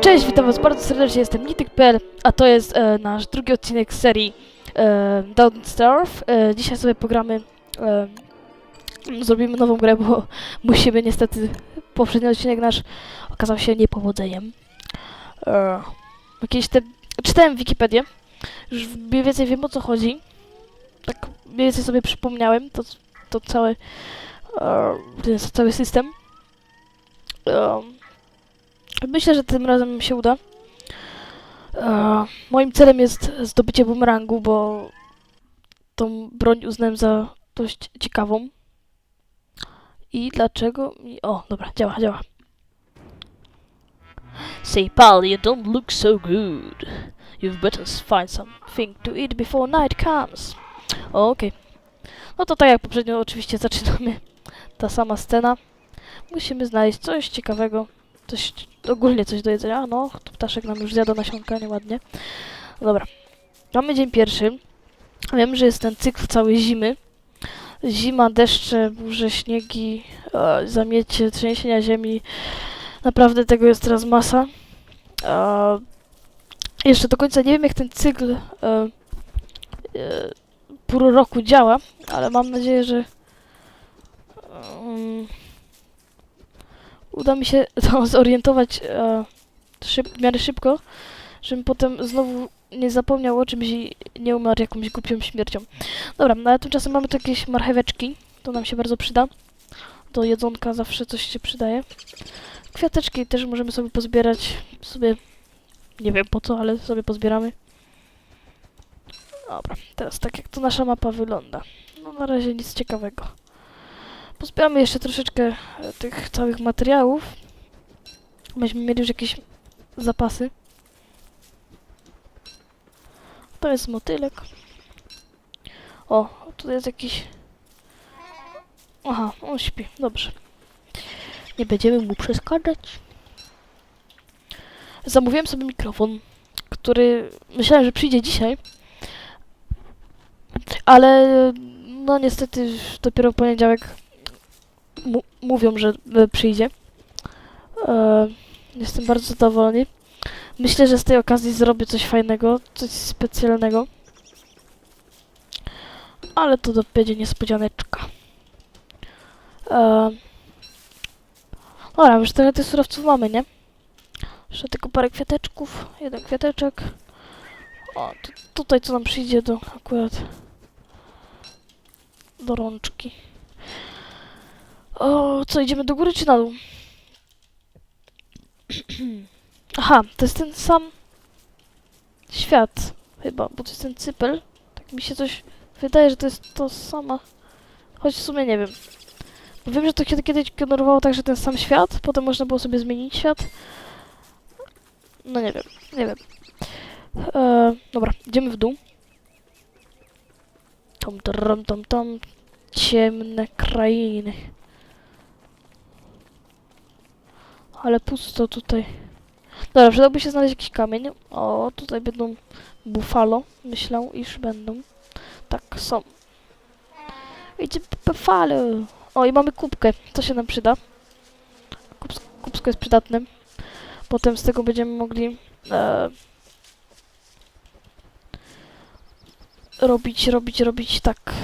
Cześć, witam was bardzo serdecznie, jestem Nityk.pl, a to jest e, nasz drugi odcinek z serii e, Don't. E, dzisiaj sobie pogramy, e, zrobimy nową grę, bo musimy niestety, poprzedni odcinek nasz okazał się niepowodzeniem. E, te, czytałem Wikipedię, już mniej więcej wiem o co chodzi, tak mniej więcej sobie przypomniałem to, to całe, ten cały system. E, Myślę, że tym razem się uda. E, moim celem jest zdobycie bumerangu, bo tą broń uznałem za dość ciekawą. I dlaczego mi... O, dobra, działa, działa. Say, pal, you don't look so good. You've better find something to eat before night comes. Okej. No to tak jak poprzednio oczywiście zaczynamy ta sama scena. Musimy znaleźć coś ciekawego, coś, ogólnie coś do jedzenia. No, tu ptaszek nam już zjada nasionka, nieładnie. Dobra. Mamy dzień pierwszy. Wiem, że jest ten cykl całej zimy. Zima, deszcze, burze, śniegi, e, zamiecie, trzęsienia ziemi. Naprawdę tego jest teraz masa. E, jeszcze do końca nie wiem, jak ten cykl e, e, pół roku działa, ale mam nadzieję, że um, uda mi się to zorientować e, szyb, w miarę szybko, żebym potem znowu nie zapomniał o czymś i nie umarł jakąś głupią śmiercią. Dobra, no ale tymczasem mamy tu jakieś marcheweczki, to nam się bardzo przyda. Do jedzonka zawsze coś się przydaje. Kwiateczki też możemy sobie pozbierać, sobie, nie wiem po co, ale sobie pozbieramy. Dobra, teraz tak jak to nasza mapa wygląda. No na razie nic ciekawego. Pozbieramy jeszcze troszeczkę e, tych całych materiałów. Myśmy mieli już jakieś zapasy. To jest motylek. O, tu jest jakiś... Aha, on śpi, dobrze. Nie będziemy mu przeszkadzać. Zamówiłem sobie mikrofon, który myślałem, że przyjdzie dzisiaj. Ale no niestety dopiero poniedziałek mówią, że e, przyjdzie. E, jestem bardzo zadowolony. Myślę, że z tej okazji zrobię coś fajnego, coś specjalnego. Ale to będzie niespodzianeczka. E, dobra, już tyle tych surowców mamy, nie? Jeszcze tylko parę kwiateczków, jeden kwiateczek. O, tu, tutaj co nam przyjdzie do akurat do rączki. O, co, idziemy do góry czy na dół? Aha, to jest ten sam świat chyba, bo to jest ten cypel. Tak mi się coś wydaje, że to jest to sama. Choć w sumie nie wiem. Bo wiem, że to kiedy, kiedyś generowało tak, że ten sam świat, potem można było sobie zmienić świat. No nie wiem, nie wiem. E, dobra, idziemy w dół. Tom, tom, tom, tom. Ciemne krainy. Ale pusto tutaj. Dobra, przydałby się znaleźć jakiś kamień. O, tutaj będą buffalo. Myślę, iż będą. Tak, są. Idzie buffalo. O, i mamy kubkę. To się nam przyda. Kups kubsko jest przydatne. Potem z tego będziemy mogli e, robić, robić, robić tak.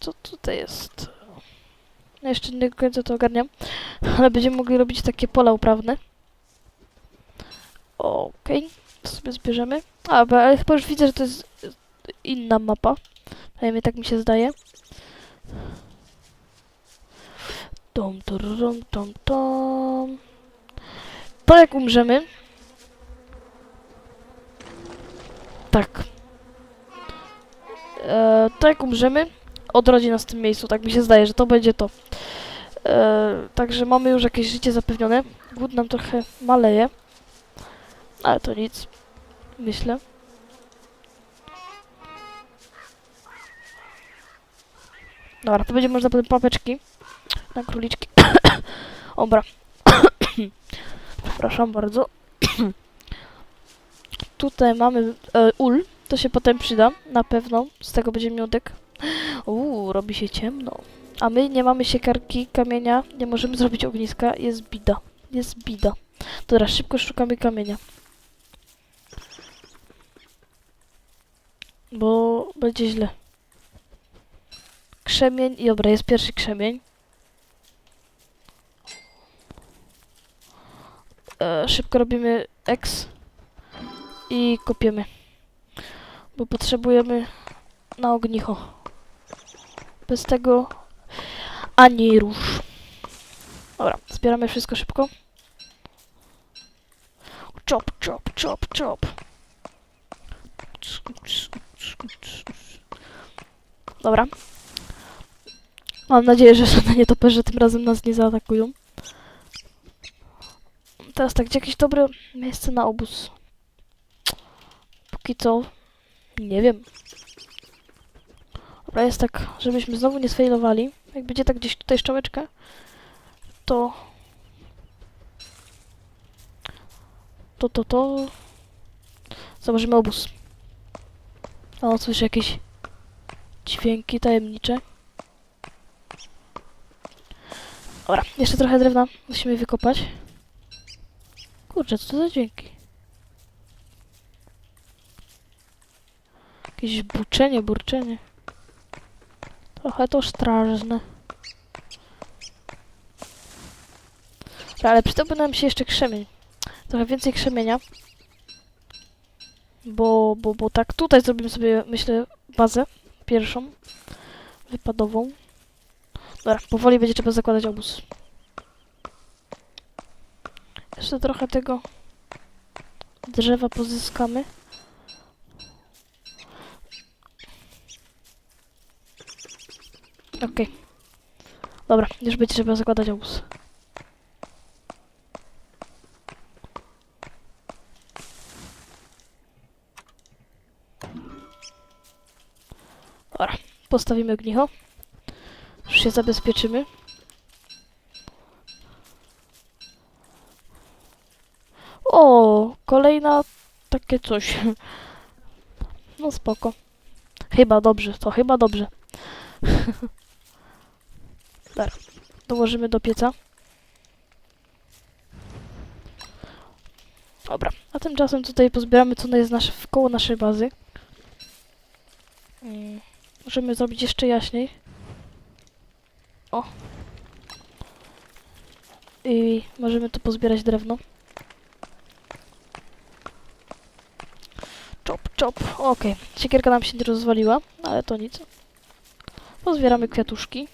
Co tutaj jest? No jeszcze nie do końca to ogarniam, ale będziemy mogli robić takie pola uprawne. Okej, to sobie zbierzemy. A, bo- ale chyba już widzę, że to jest inna mapa. Przynajmniej tak mi się zdaje. Tom, tom, tom, tom. To jak umrzemy. Tak. E, to jak umrzemy, odrodzi nas w tym miejscu. Tak mi się zdaje, że to będzie to. E, także mamy już jakieś życie zapewnione. Głód nam trochę maleje. Ale to nic. Myślę. Dobra, to będzie można potem papeczki na króliczki. Dobra. Przepraszam bardzo. Tutaj mamy e, ul. To się potem przyda, na pewno. Z tego będzie miodek. Uuu, robi się ciemno. A my nie mamy siekarki, kamienia, nie możemy zrobić ogniska, jest bida. Jest bida. Dobra, szybko szukamy kamienia. Bo będzie źle. Krzemień, i dobra, jest pierwszy krzemień. E, szybko robimy X i kopiemy. Bo potrzebujemy na ognicho. Bez tego ani róż. Dobra, zbieramy wszystko szybko. Chop, chop, chop, chop. Dobra. Mam nadzieję, że żadne nietoperze tym razem nas nie zaatakują. Teraz tak, gdzie jakieś dobre miejsce na obóz? Póki co, nie wiem. Dobra, jest tak, żebyśmy znowu nie sfailowali. Jak będzie tak gdzieś tutaj szczałeczka, to... To, to, to... Założymy obóz. O, słyszę jakieś dźwięki tajemnicze. Dobra, jeszcze trochę drewna musimy wykopać. Kurczę, co to za dźwięki? Jakieś buczenie, burczenie. Trochę to strażne. Ale przydałby nam się jeszcze krzemień. Trochę więcej krzemienia. Bo, bo, bo tak, tutaj zrobimy sobie, myślę, bazę pierwszą. Wypadową. Dobra, powoli będzie trzeba zakładać obóz. Jeszcze trochę tego drzewa pozyskamy. Okej. Dobra, już będzie trzeba zakładać obóz. Dobra, postawimy ognicho. Już się zabezpieczymy. O, kolejna takie coś. No spoko. Chyba dobrze, to chyba dobrze. Dobra, dołożymy do pieca. Dobra, a tymczasem tutaj pozbieramy co jest nasze, w koło naszej bazy. Mm, Możemy zrobić jeszcze jaśniej. O. I możemy tu pozbierać drewno. Chop, chop. Okej. Siekierka nam się nie rozwaliła, ale to nic. Pozbieramy kwiatuszki.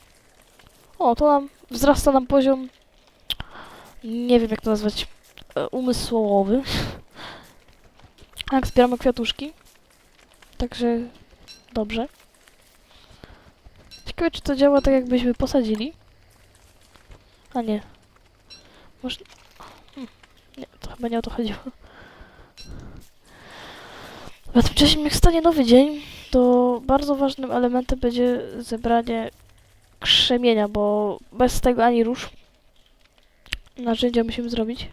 O, to nam wzrasta nam poziom. Nie wiem jak to nazwać. e, Umysłowy. Tak, zbieramy kwiatuszki. Także dobrze. Ciekawe, czy to działa tak, jakbyśmy posadzili. A nie. Może... Hmm. Nie, to chyba nie o to chodziło. A tymczasem jak stanie nowy dzień, to bardzo ważnym elementem będzie zebranie krzemienia, bo bez tego ani róż narzędzia musimy zrobić.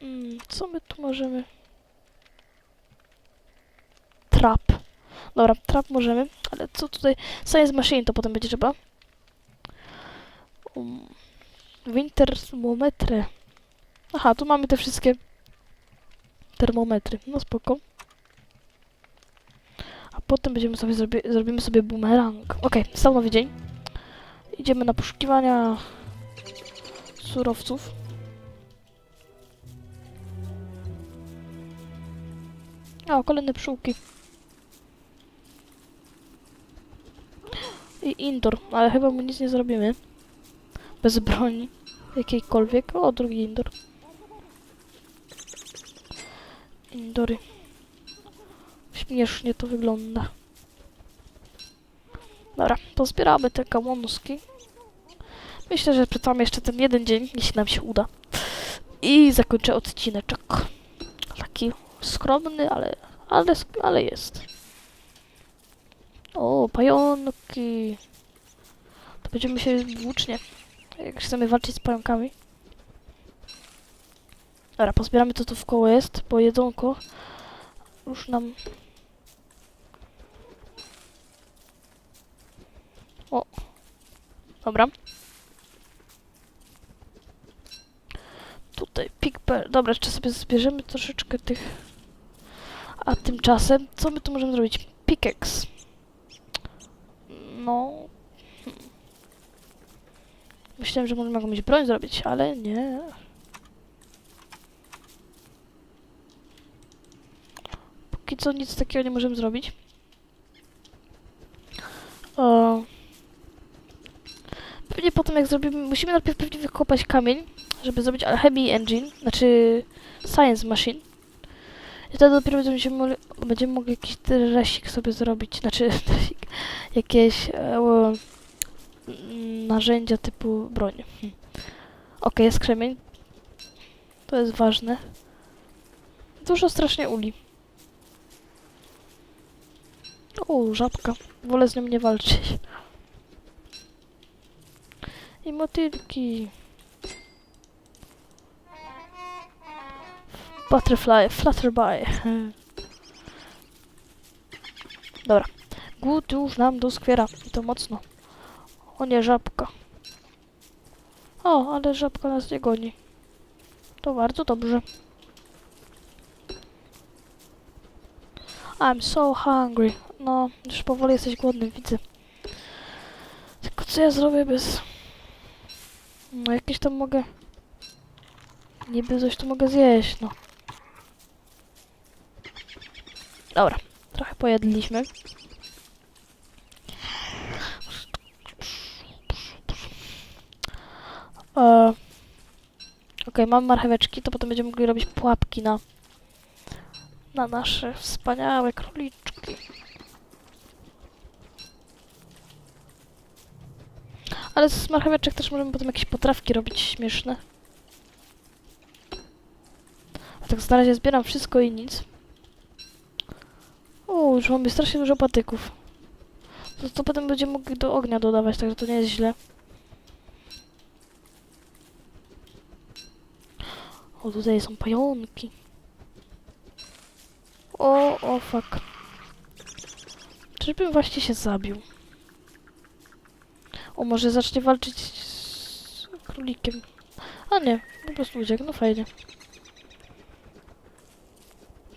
Mm, co my tu możemy? Trap. Dobra, trap możemy, ale co tutaj? Science Machine to potem będzie trzeba. Um, winter thermometry. Aha, tu mamy te wszystkie termometry. No spoko. A potem będziemy sobie zrobi zrobimy sobie boomerang. Okay, stał nowy dzień. Idziemy na poszukiwania surowców. O, kolejne pszczółki. I indoor, ale chyba mu nic nie zrobimy. Bez broni jakiejkolwiek. O, drugi indoor. Indory. Śmiesznie to wygląda. Dobra, pozbieramy te kamonuski. Myślę, że przetrwamy jeszcze ten jeden dzień, jeśli nam się uda. I zakończę odcineczek. Taki skromny, ale, ale, ale jest. O, pająki. To będziemy się włócznie, jak chcemy walczyć z pająkami. Dobra, pozbieramy to, co w koło jest, bo jedzonko już nam... Dobra. Tutaj pikper. Dobra, jeszcze sobie zbierzemy troszeczkę tych. A tymczasem, co my tu możemy zrobić? Pickaxe. No. Myślałem, że możemy jakąś broń zrobić, ale nie. Póki co nic takiego nie możemy zrobić. O. Potem jak zrobimy, musimy najpierw pewnie wykopać kamień, żeby zrobić Alchemy Engine, znaczy Science Machine. I wtedy dopiero będziemy mogli, będziemy mogli jakiś dresik sobie zrobić, znaczy dresik, jakieś e, mm, narzędzia typu broń. Hm. Okej, jest krzemień. To jest ważne. Dużo strasznie uli. O, żabka. Wolę z nią nie walczyć. I motylki. Butterfly, flutterby. Dobra. Głód już nam doskwiera. I to mocno. O nie, żabka. O, ale żabka nas nie goni. To bardzo dobrze. I'm so hungry. No, już powoli jesteś głodny, widzę. Tylko co ja zrobię bez... No jakieś tam mogę... Niby coś tu mogę zjeść, no. Dobra, trochę pojedliśmy. E, Okej, mam marcheweczki, to potem będziemy mogli robić pułapki na na nasze wspaniałe króliczki. Ale z marcheweczek też możemy potem jakieś potrawki robić śmieszne. A tak na razie zbieram wszystko i nic. O, już mamy strasznie dużo patyków. To, to potem będziemy mogli do ognia dodawać, także to nie jest źle. O, tutaj są pająki. O, o fuck. Czyżbym właśnie się zabił? O, może zacznie walczyć z królikiem. A nie, po prostu uciekł, no fajnie.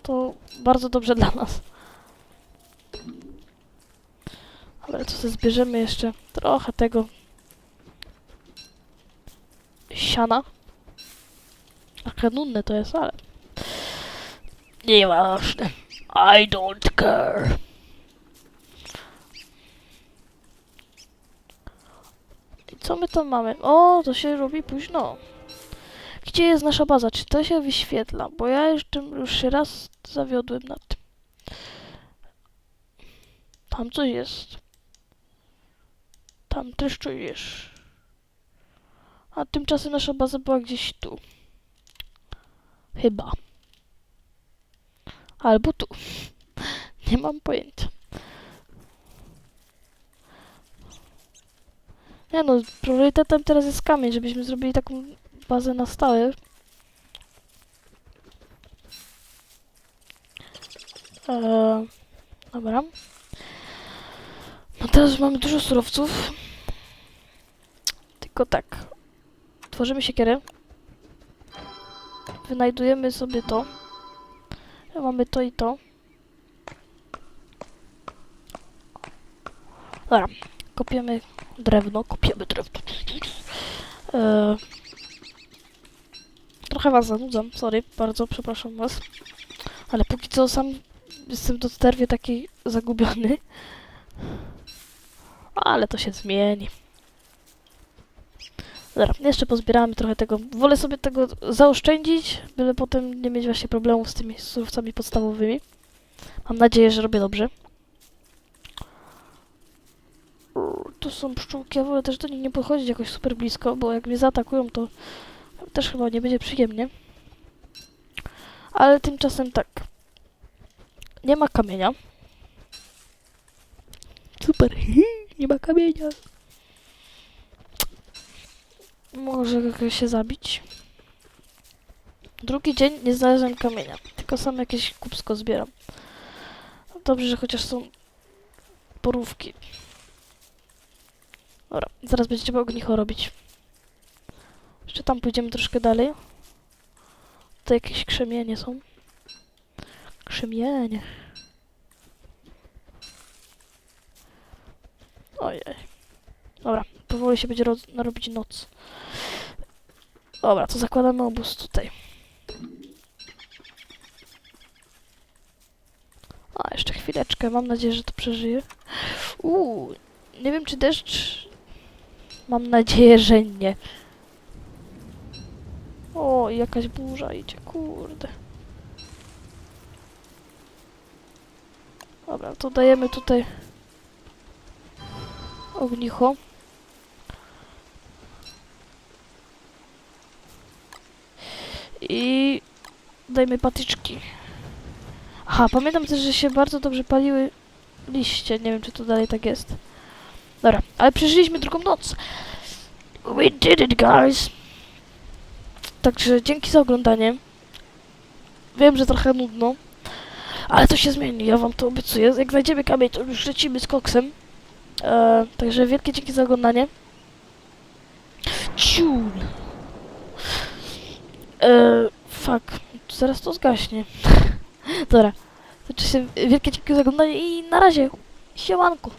To bardzo dobrze dla nas. Ale co sobie zbierzemy jeszcze? Trochę tego siana. A kanunne to jest, ale Nieważne. I don't care. Co my tam mamy? O, to się robi późno. Gdzie jest nasza baza? Czy to się wyświetla? Bo ja jeszcze już się raz zawiodłem na tym. Tam coś jest. Tam też czujesz. A tymczasem nasza baza była gdzieś tu. Chyba. Albo tu. Nie mam pojęcia. Nie no, priorytetem teraz jest kamień, żebyśmy zrobili taką bazę na stałe. Eee, dobra. No teraz mamy dużo surowców. Tylko tak. Tworzymy siekierę. Wynajdujemy sobie to. Mamy to i to. Dobra, kopiemy drewno, kopiemy drewno. Eee, trochę was zanudzam, sorry, bardzo przepraszam was. Ale póki co sam jestem do sterwie taki zagubiony. Ale to się zmieni. Dobra, jeszcze pozbieramy trochę tego. Wolę sobie tego zaoszczędzić, byle potem nie mieć właśnie problemów z tymi surowcami podstawowymi. Mam nadzieję, że robię dobrze. Uuu, Tu są pszczółki, ja wolę też do nich nie podchodzić jakoś super blisko, bo jak mnie zaatakują, to też chyba nie będzie przyjemnie. Ale tymczasem tak. Nie ma kamienia. Super, nie ma kamienia. Może się zabić. Drugi dzień nie znalazłem kamienia. Tylko sam jakieś kupsko zbieram. Dobrze, że chociaż są porówki. Dobra, zaraz będzie trzeba ognicho robić. Jeszcze tam pójdziemy troszkę dalej. To jakieś krzemienie są. Krzemienie. Ojej. Dobra, powoli się będzie narobić noc. Dobra, to zakładamy obóz tutaj. A, jeszcze chwileczkę, mam nadzieję, że to przeżyje. Uuu, nie wiem czy deszcz... Mam nadzieję, że nie. O, jakaś burza idzie, kurde. Dobra, to dajemy tutaj ognicho. I dajmy patyczki. Aha, pamiętam też, że się bardzo dobrze paliły liście. Nie wiem, czy to dalej tak jest. Ale przeżyliśmy drugą noc. We did it, guys. Także dzięki za oglądanie. Wiem, że trochę nudno, ale to się zmieni, ja wam to obiecuję. Jak znajdziemy kamień, to już lecimy z koksem. E, także wielkie dzięki za oglądanie. Ciul. E, fuck, zaraz to zgaśnie. Dobra, znaczy się wielkie dzięki za oglądanie i na razie. Siemanko.